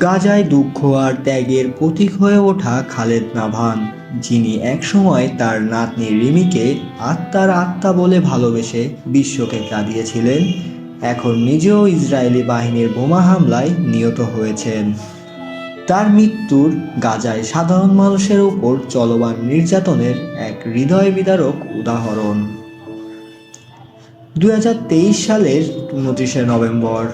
গাজায় দুঃখ আর ত্যাগের প্রতীক হয়ে ওঠা খালেদ নাভান, যিনি একসময় তার নাতনি রিমিকে আত্মার আত্মা বলে ভালোবেসে বিশ্বকে কাঁদিয়েছিলেন, এখন নিজেও ইসরায়েলি বাহিনীর বোমা হামলায় নিহত হয়েছেন। তার মৃত্যুর গাজায় সাধারণ মানুষের উপর চলমান নির্যাতনের এক হৃদয় বিদারক উদাহরণ। দু হাজার তেইশ সালের উনত্রিশে নভেম্বর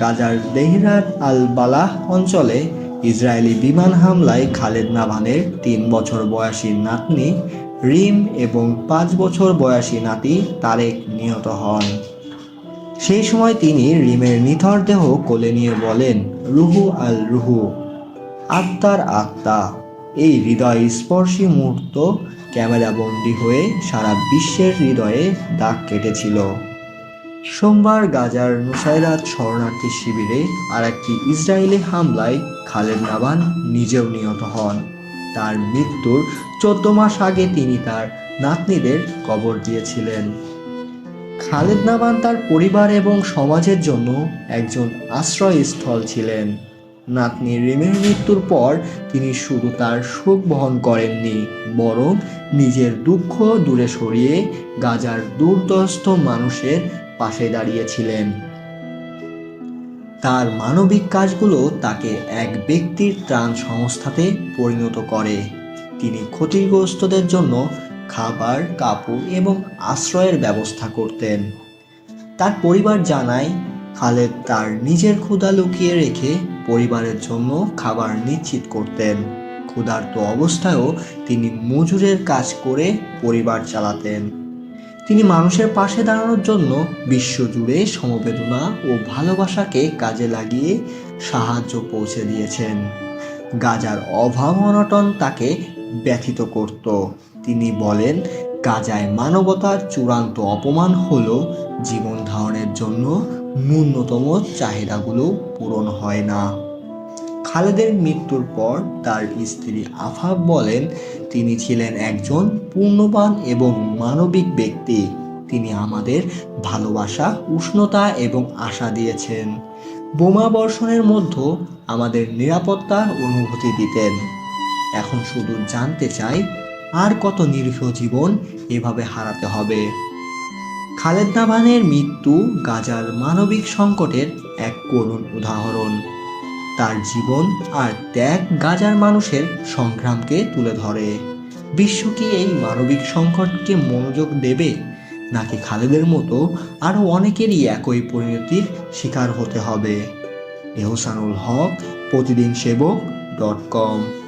গাজার দেহরাত আল বালাহ অঞ্চলে ইসরায়েলি বিমান হামলায় খালেদ নাভানের তিন বছর বয়সী নাতনি রিম এবং পাঁচ বছর বয়সী নাতি তারেক নিহত হন। সেই সময় তিনি রিমের নিথর দেহ কোলে নিয়ে বলেন, রুহু আল রুহু, আত্মার আত্মা। এই হৃদয় স্পর্শী মুহূর্ত ক্যামেরাবন্দি হয়ে সারা বিশ্বের হৃদয়ে দাগ কেটেছিল। সোমবার গাজার নুসাইরাত শরণার্থী শিবিরে আর একটি ইসরায়েলি হামলায় খালেদ নাবান নিজেও নিহত হন। তার মৃত্যুর চোদ্দ মাস আগে তিনি তার নাতনিদের কবর দিয়েছিলেন। খালেদ নাবান তার পরিবার এবং সমাজের জন্য একজন আশ্রয়স্থল ছিলেন। নাতনি রিমের মৃত্যুর পর তিনি শুধু তার সুখ বহন করেননি, বরং নিজের দুঃখ দূরে সরিয়ে গাজার দুর্দস্ত মানুষের পাশে দাঁড়িয়েছিলেন। তার মানবিক কাজগুলো তাকে এক ব্যক্তির ত্রাণ সংস্থাতে পরিণত করে। তিনি ক্ষতিগ্রস্তদের জন্য খাবার, কাপড় এবং আশ্রয়ের ব্যবস্থা করতেন। তার পরিবার জানায়, খালেদ তার নিজের ক্ষুধা লুকিয়ে রেখে পরিবারের জন্য খাবার নিশ্চিত করতেন। ক্ষুধার্ত অবস্থায়ও তিনি মজুরের কাজ করে পরিবার চালাতেন। তিনি মানুষের পাশে দাঁড়ানোর জন্য বিশ্বজুড়ে সমবেদনা ও ভালোবাসাকে কাজে লাগিয়ে সাহায্য পৌঁছে দিয়েছেন। গাজার অভাব অনটন তাকে ব্যথিত করত। তিনি বলেন, গাজায় মানবতার চূড়ান্ত অপমান হল জীবন ধারণের জন্য ন্যূনতম চাহিদাগুলো পূরণ হয় না। খালেদের মৃত্যুর পর তার স্ত্রী আফাব বলেন, তিনি ছিলেন একজন পূর্ণবান এবং মানবিক ব্যক্তি। তিনি আমাদের ভালোবাসা, উষ্ণতা এবং আশা দিয়েছেন। বোমা বর্ষণের মধ্যে আমাদের নিরাপত্তার অনুভূতি দিতেন। এখন শুধু জানতে চাই, আর কত নিরীহ জীবন এভাবে হারাতে হবে? খালেদ নাভানের মৃত্যু গাজার মানবিক সংকটের এক করুণ উদাহরণ। তার জীবন আর ত্যাগ গাজার মানুষের সংগ্রামকে তুলে ধরে। বিশ্ব কি এই মানবিক সংকটকে মনোযোগ দেবে? নাকি খালেদের মতো আরও অনেকেরই একই পরিণতির শিকার হতে হবে? এহসানুল হক, প্রতিদিন সেবক ডট কম।